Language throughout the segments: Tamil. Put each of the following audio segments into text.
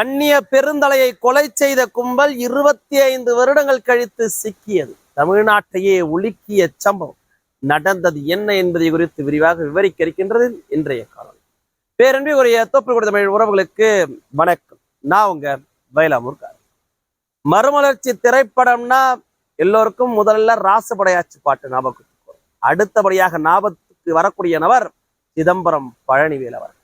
அந்நிய பெருந்தலையை கொலை செய்த கும்பல் இருபத்தி ஐந்து வருடங்கள் கழித்து சிக்கியது. தமிழ்நாட்டையே உலுக்கிய சம்பவம். நடந்தது என்ன என்பதை குறித்து விரிவாக விவரிக்க இருக்கின்றது இன்றைய காலம் பேரன்பி உரிய தொப்பு தமிழ் உறவுகளுக்கு வணக்கம். நான் உங்க வயலாமூர்கார் மறுமலர்ச்சி திரைப்படம்னா எல்லோருக்கும் முதல்ல ராசபடையாச்சி பாட்டு ஞாபகத்துக்கு அடுத்தபடியாக ஞாபகத்துக்கு வரக்கூடிய நபர் சிதம்பரம் பழனிவேல் அவர்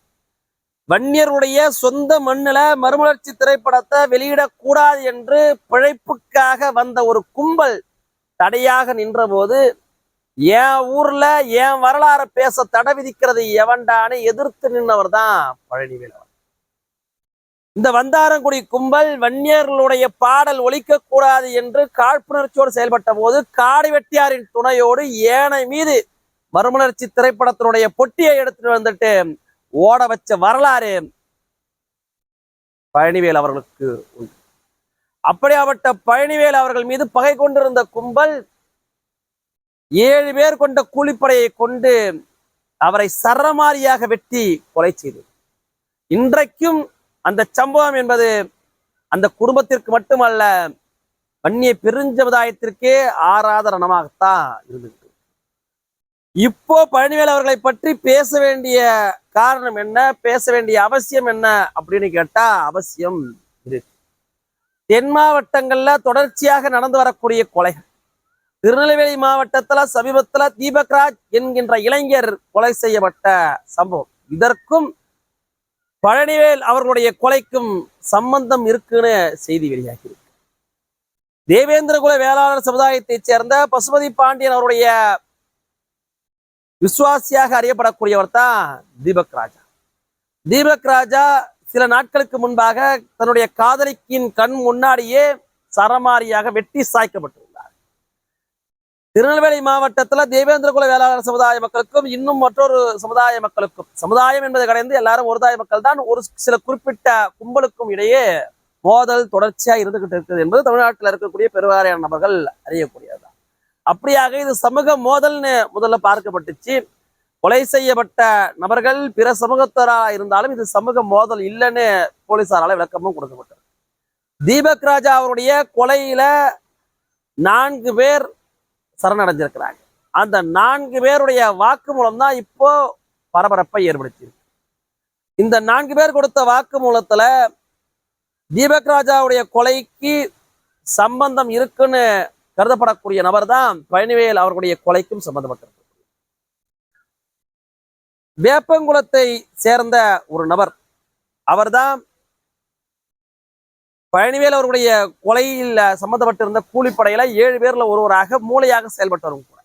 வன்னியருடைய சொந்த மண்ணுல மறுமலர்ச்சி திரைப்படத்தை வெளியிடக்கூடாது என்று பிழைப்புக்காக வந்த ஒரு கும்பல் தடையாக நின்றபோது என் ஊர்ல என் வரலாறு பேச தடை விதிக்கிறது எவன்டான்னு எதிர்த்து நின்றவர் தான் பழனிவேலவர் இந்த வந்தாரங்குடி கும்பல் வன்னியர்களுடைய பாடல் ஒழிக்கக்கூடாது கூடாது என்று காழ்ப்புணர்ச்சியோடு செயல்பட்ட போது காடு வெட்டியாரின் துணையோடு ஏனை மீது மறுமலர்ச்சி திரைப்படத்தினுடைய பொட்டியை எடுத்துட்டு வந்துட்டு ஓட வச்ச வரலாறு பழனிவேல் அவர்களுக்கு உண்டு. அப்படியாப்பட்ட பழனிவேல் அவர்கள் மீது பகை கொண்டிருந்த கும்பல் ஏழு பேர் கொண்ட கூலிப்படையை கொண்டு அவரை சரமாரியாக வெட்டி கொலை செய்தது. இன்றைக்கும் அந்த சம்பவம் என்பது அந்த குடும்பத்திற்கு மட்டுமல்ல வன்னிய பெருஞ்சமுதாயத்திற்கே ஆராதரணமாகத்தான் இருந்தது. இப்போ பழனிவேல் அவர்களை பற்றி பேச வேண்டிய காரணம் என்ன? பேச வேண்டிய அவசியம் என்ன அப்படின்னு கேட்டா அவசியம் இருக்கு தென் மாவட்டங்கள்ல தொடர்ச்சியாக நடந்து வரக்கூடிய கொலைகள். திருநெல்வேலி மாவட்டத்துல சமீபத்துல தீபக்ராஜ் என்கின்ற இளைஞர் கொலை செய்யப்பட்ட சம்பவம். இதற்கும் பழனிவேல் அவர்களுடைய கொலைக்கும் சம்பந்தம் இருக்குன்னு செய்தி வெளியாகி இருக்கு. தேவேந்திரகுல வேளாளர் சமுதாயத்தைச் சேர்ந்த பசுபதி பாண்டியன் அவருடைய விசுவாசியாக அறியப்படக்கூடியவர் தான் தீபக் ராஜா. தீபக் ராஜா சில நாட்களுக்கு முன்பாக தன்னுடைய காதலிக்கின் கண் முன்னாடியே சரமாரியாக வெட்டி சாய்க்கப்பட்டிருந்தார். திருநெல்வேலி மாவட்டத்துல தேவேந்திரகுல வேளாளர் சமுதாய மக்களுக்கும் இன்னும் மற்றொரு சமுதாய மக்களுக்கும் சமுதாயம் என்பதை கடந்து எல்லாரும் ஒருதாய மக்கள் தான் ஒரு சில குறிப்பிட்ட கும்பலுக்கும் இடையே மோதல் தொடர்ச்சியா இருந்துகிட்டு இருக்குது என்பது தமிழ்நாட்டில் இருக்கக்கூடிய பெருவாரியான நபர்கள் அறியக்கூடியது அப்படியாக இது சமூக மோதல்னு முதல்ல பார்க்கப்பட்டுச்சு. கொலை செய்யப்பட்ட நபர்கள் பிற சமூகத்தரா இருந்தாலும் இது சமூக மோதல் இல்லைன்னு போலீசாரால் விளக்கமும் கொடுக்கப்பட்டது. தீபக் ராஜா அவருடைய கொலையில நான்கு பேர் சரணடைஞ்சிருக்கிறாங்க. அந்த நான்கு பேருடைய வாக்குமூலம் தான் இப்போ பரபரப்பை ஏற்படுத்தியிருக்கு இந்த நான்கு பேர் கொடுத்த வாக்குமூலத்துல தீபக் ராஜாவுடைய கொலைக்கு சம்பந்தம் இருக்குன்னு கருதப்படக்கூடிய நபர் தான் பழனிவேல் அவர்களுடைய கொலைக்கும் சம்பந்தப்பட்டிருக்கு வேப்பங்குளத்தை சேர்ந்த ஒரு நபர் அவர்தான் பழனிவேல் அவர்களுடைய கொலையில் சம்பந்தப்பட்டிருந்த கூலிப்படையில ஏழு பேர்ல ஒருவராக மூளையாக செயல்பட்டவரும் கூட.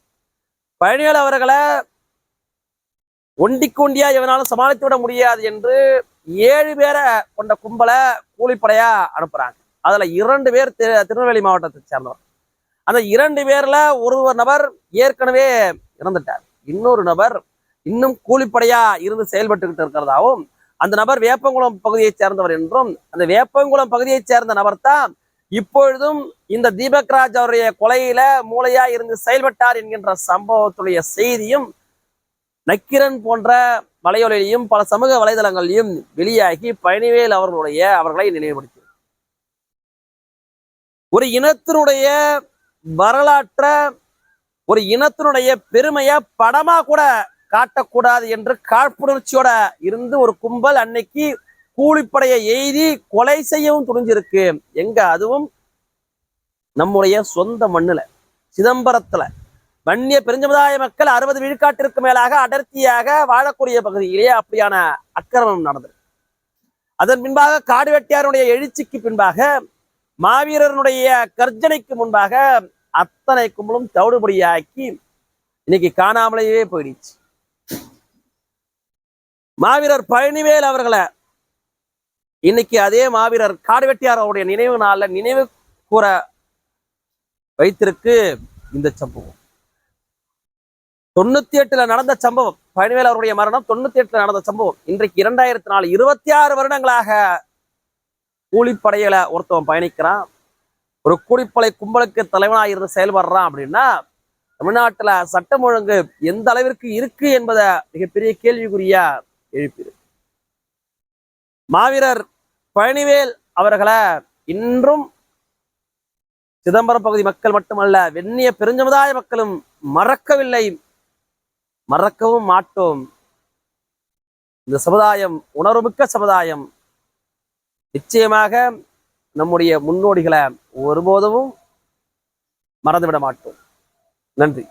பழனிவேல் அவர்களை ஒண்டிக்கு ஒண்டியா எவனாலும் சமாளித்து விட முடியாது என்று ஏழு பேரை கொண்ட கும்பலை கூலிப்படையா அனுப்புறாங்க. அதுல இரண்டு பேர் திரு- திருநெல்வேலி மாவட்டத்தை சேர்ந்தவர். அந்த இரண்டு பேர்ல ஒரு நபர் ஏற்கனவே இறந்துட்டார். இன்னொரு நபர் இன்னும் கூலிப்படையா இருந்து செயல்பட்டுக்கிட்டு இருக்கிறதாவும் அந்த நபர் வேப்பங்குளம் பகுதியைச் சேர்ந்தவர் என்றும் அந்த வேப்பங்குளம் பகுதியைச் சேர்ந்த நபர் தான் இப்பொழுதும் இந்த தீபக் ராஜ் அவருடைய கொலையில மூளையா இருந்து செயல்பட்டார் என்கின்ற சம்பவத்துடைய செய்தியும் நக்கிரன் போன்ற வலையொலியிலையும் பல சமூக வலைதளங்களிலும் வெளியாகி பயணிவேல் அவர்களுடைய அவர்களை நினைவுபடுத்தி ஒரு இனத்தினுடைய வரலாற்ற ஒரு இனத்தினுடைய பெருமையை படமா கூட காட்டக்கூடாது என்று காழ்ப்புணர்ச்சியோட இருந்து ஒரு கும்பல் அன்னைக்கு கூலிப்படையை எய்தி கொலை செய்யவும் துணிஞ்சிருக்கு. எங்க? அதுவும் நம்முடைய சொந்த மண்ணுல சிதம்பரத்துல. வன்னிய பெருஞ்சமுதாய மக்கள் அறுபது விழுக்காட்டிற்கு மேலாக அடர்த்தியாக வாழக்கூடிய பகுதியிலேயே அப்படியான அக்கிரமம் நடந்தது. அதன் பின்பாக காடுவெட்டியாருடைய எழுச்சிக்கு பின்பாக மாவீரனுடைய கர்ஜனைக்கு முன்பாக அத்தனை கும்பலும் தவிடுபடியாக்கி இன்னைக்கு காணாமலேயே போயிடுச்சு. மாவீரர் பழனிவேல் அவர்களை இன்னைக்கு அதே மாவீரர் காடுவெட்டியார் அவருடைய நினைவு நாள்ல நினைவு கூற வைத்திருக்கு இந்த சம்பவம். தொண்ணூத்தி எட்டுல நடந்த சம்பவம் பழனிவேல் அவருடைய மரணம் தொண்ணூத்தி எட்டுல நடந்த சம்பவம். இன்றைக்கு இரண்டாயிரத்தி நாலு இருபத்தி ஆறு வருடங்களாக கூலிப்படையில ஒருத்தவன் பயணிக்கிறான். ஒரு கூலிப்படை கும்பலுக்கு தலைவனாக இருந்து செயல்படுறான் அப்படின்னா தமிழ்நாட்டுல சட்டம் ஒழுங்கு எந்த அளவிற்கு இருக்கு என்பதை மிகப்பெரிய கேள்விக்குறியா எழுப்பியிருக்கு மாவீரர் பழனிவேல் அவர்களை இன்றும் சிதம்பரம் பகுதி மக்கள் மட்டுமல்ல வெண்ணிய பெருஞ்சமுதாய மக்களும் மறக்கவில்லை. மறக்கவும் மாட்டோம். இந்த சமுதாயம் உணர்வுமிக்க சமுதாயம் நிச்சயமாக நம்முடைய முன்னோடிகளை ஒருபோதும் மறந்துவிட மாட்டோம். நன்றி.